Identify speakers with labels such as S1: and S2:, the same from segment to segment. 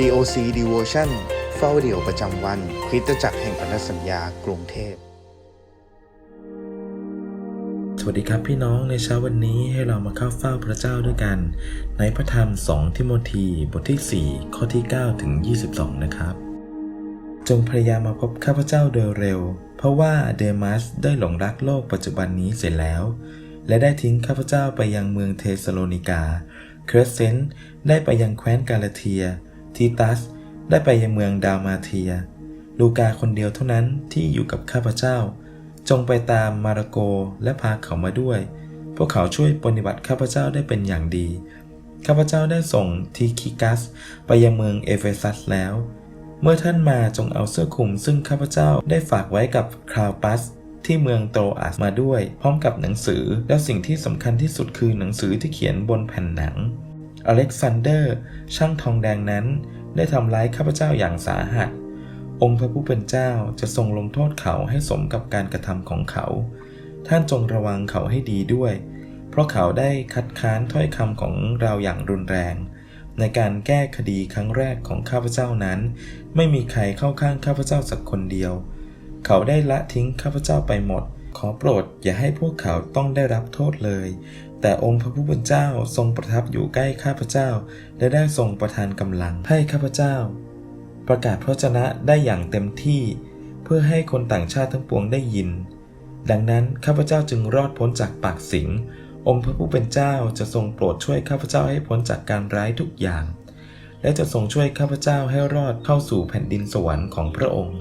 S1: COC Devotion เฝ้าเดี่ยวประจำวัน คริสตจักรแห่งพันธสัญญากรุงเทพ
S2: สวัสดีครับพี่น้องในเช้าวันนี้ให้เรามาเข้าเฝ้าพระเจ้าด้วยกัน ในพระธรรม 2 ทิโมธีบทที่ 4 ข้อที่ 9 ถึง 22 นะครับ จงพยายามมาพบข้าพเจ้าโดยเร็ว เพราะว่าเดมัสได้หลงรักโลกปัจจุบันนี้เสร็จแล้ว และได้ทิ้งข้าพเจ้าไปยังเมืองเทสโลนิกา เครสเซนต์ได้ไปยังแคว้นกาลาเทีย ทีตัสได้ไปยังเมืองดามาเทีย ลูกาคนเดียวเท่านั้นที่อยู่กับข้าพเจ้า จงไปตามมาระโกและพาเขามาด้วย พวกเขาช่วยปฏิบัติข้าพเจ้าได้เป็นอย่างดี ข้าพเจ้าได้ส่งทีคิกัสไปยังเมืองเอเฟซัสแล้ว เมื่อท่านมาจงเอาเสื้อคลุมซึ่งข้าพเจ้าได้ฝากไว้กับคราวปัสที่เมืองโตอัสมาด้วย พร้อมกับหนังสือและสิ่งที่สำคัญที่สุดคือหนังสือที่เขียนบนแผ่นหนัง อเล็กซานเดอร์ ช่างทองแดงนั้น ได้ทำร้ายข้าพเจ้าอย่างสาหัส องค์พระผู้เป็นเจ้าจะทรงลงโทษเขาให้สมกับการกระทำของเขา ท่านจงระวังเขาให้ดีด้วย เพราะเขาได้คัดค้านถ้อยคำของเราอย่างรุนแรง ในการแก้คดีครั้งแรกของข้าพเจ้านั้น ไม่มีใครเข้าข้างข้าพเจ้าสักคนเดียว เขาได้ละทิ้งข้าพเจ้าไปหมดขอโปรดอย่าให้พวกเขาต้องได้รับโทษเลย แต่องค์พระผู้เป็นเจ้าทรงประทับอยู่ใกล้ข้าพเจ้า และได้ทรงประทานกำลังให้ข้าพเจ้า ประกาศพระชนะได้อย่างเต็มที่ เพื่อให้คนต่างชาติทั้งปวงได้ยิน ดังนั้นข้าพเจ้าจึงรอดพ้นจากปากสิงองค์พระผู้เป็นเจ้าจะทรงโปรดช่วยข้าพเจ้าให้พ้นจากการร้ายทุกอย่าง และจะทรงช่วยข้าพเจ้าให้รอดเข้าสู่แผ่นดินสวรรค์ของพระองค์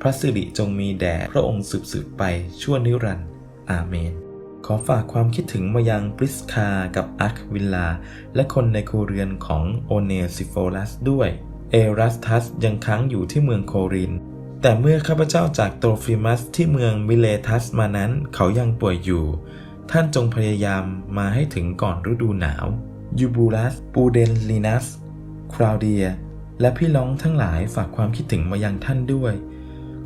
S2: พระสิริจงมีแด่พระองค์สืบสืบไปชั่วนิรันดร์อาเมน ขอฝากความคิดถึงมายังปริสคากับอาร์ควิลลา และคนในครัวเรือนของโอเนซิโฟลัสด้วย เอรัสทัสยังค้างอยู่ที่เมืองโคริน แต่เมื่อข้าพเจ้าจากโตรฟิมัสที่เมืองมิเลทัสมานั้นเขายังป่วยอยู่ ท่านจงพยายามมาให้ถึงก่อนฤดูหนาว ยูบูลัส ปูเดนลีนัส คราวเดีย และพี่น้องทั้งหลายฝากความคิดถึงมายังท่านด้วย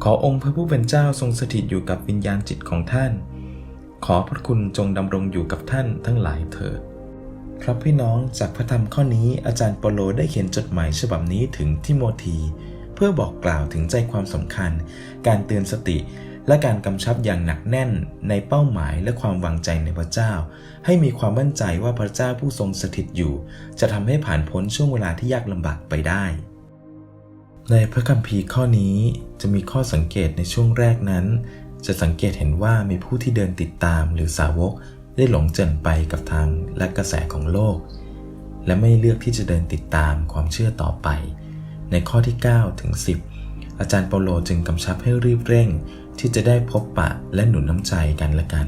S2: ขอองค์พระผู้เป็นเจ้าทรงสถิตอยู่กับวิญญาณจิตของท่าน ขอพระคุณจงดำรงอยู่กับท่านทั้งหลายเถิด ครับพี่น้องจากพระธรรมข้อนี้อาจารย์เปโลได้เขียนจดหมายฉบับนี้ถึงทิโมธีเพื่อบอกกล่าวถึงใจความสำคัญ การเตือนสติ และการกำชับอย่างหนักแน่นในเป้าหมายและความวางใจในพระเจ้า ให้มีความมั่นใจว่าพระเจ้าผู้ทรงสถิตอยู่ จะทำให้ผ่านพ้นช่วงเวลาที่ยากลำบากไปได้ ในพระคัมภีร์ข้อนี้จะมีข้อสังเกตในช่วงแรกนั้น จะสังเกตเห็นว่ามีผู้ที่เดินติดตามหรือสาวกได้หลงเจินไปกับทางและกระแสของโลก และไม่เลือกที่จะเดินติดตามความเชื่อต่อไป ในข้อที่ 9 ถึง 10 อาจารย์เปาโลจึงกำชับให้รีบเร่ง ที่จะได้พบปะและหนุนน้ำใจกันและกัน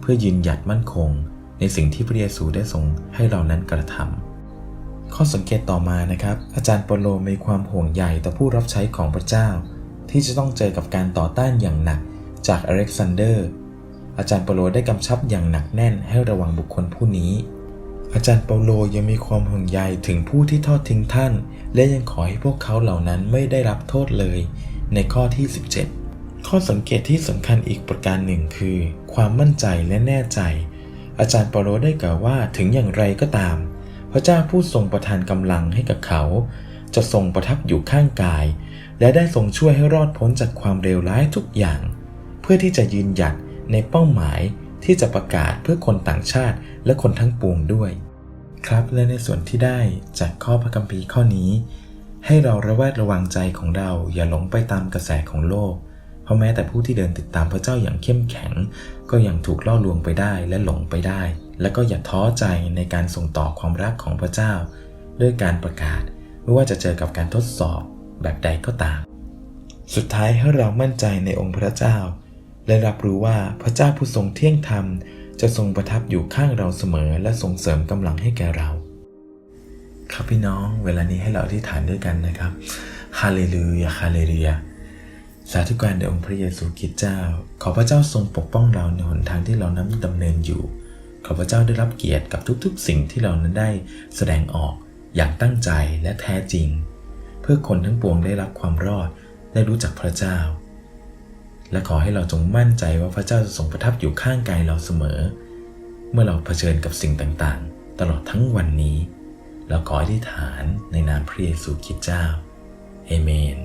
S2: เพื่อยืนหยัดมั่นคง ในสิ่งที่พระเยซูได้ทรงให้เรานั้นกระทำข้อสังเกตต่อมานะครับ อาจารย์เปาโลมีความห่วงใยต่อผู้รับใช้ของพระเจ้า ที่จะต้องเจอกับการต่อต้านอย่างหนัก จากอเล็กซานเดอร์ อาจารย์เปาโลได้กำชับอย่างหนักแน่นให้ระวังบุคคลผู้นี้ อาจารย์เปาโลยังมีความห่วงใยถึงผู้ที่ทอดทิ้งท่าน และยังขอให้พวกเขาเหล่านั้นไม่ได้รับโทษเลย ในข้อที่ 17 ข้อสังเกตที่สำคัญอีกประการหนึ่งคือ ความมั่นใจและแน่ใจ อาจารย์เปาโลได้กล่าวว่าถึงอย่างไรก็ตาม พระเจ้าผู้ทรงประทานกำลังให้กับเขา จะทรงประทับอยู่ข้างกายและได้ทรงช่วยให้รอดพ้นจากความเลวร้ายทุกอย่าง พื่อที่จะยืนหยัดในเป้าหมายที่จะประกาศเพื่อคนต่างชาติและคนทั้งปวงด้วย ครับและในส่วนที่ได้จากข้อพระคัมภีร์ข้อนี้ ให้เราระแวดระวังใจของเราอย่าหลงไปตามกระแสของโลก เพราะแม้แต่ผู้ที่เดินติดตามพระเจ้าอย่างเข้มแข็ง ก็ยังถูกล่อลวงไปได้และหลงไปได้ และก็อย่าท้อใจในการส่งต่อความรักของพระเจ้า ด้วยการประกาศไม่ว่าจะเจอกับการทดสอบแบบใดก็ตาม สุดท้ายให้เรามั่นใจในองค์พระเจ้า และรับรู้ว่าพระเจ้าผู้ทรงเที่ยงธรรม จะทรงประทับอยู่ข้างเราเสมอและส่งเสริมกำลังให้แก่เรา ครับพี่น้องเวลานี้ให้เราอธิษฐานด้วยกันนะครับฮาเลลูยาฮาเลลูยาสาธุการแด่องค์พระเยซูคริสต์เจ้า ขอพระเจ้าทรงปกป้องเราในหนทางที่เรานั้นดำเนินอยู่ ขอพระเจ้าได้รับเกียรติกับทุกๆ สิ่งที่เรานั้นได้แสดงออกอย่างตั้งใจและแท้จริง เพื่อคนทั้งปวงได้รับความรอดได้รู้จักพระเจ้า และขอให้เราจงมั่นใจว่าพระเจ้าจะทรงประทับอยู่ข้างกายเราเสมอ เมื่อเราเผชิญกับสิ่งต่างๆ ตลอดทั้งวันนี้แล้วขออธิษฐานในนามพระเยซูคริสต์เจ้าเอเมน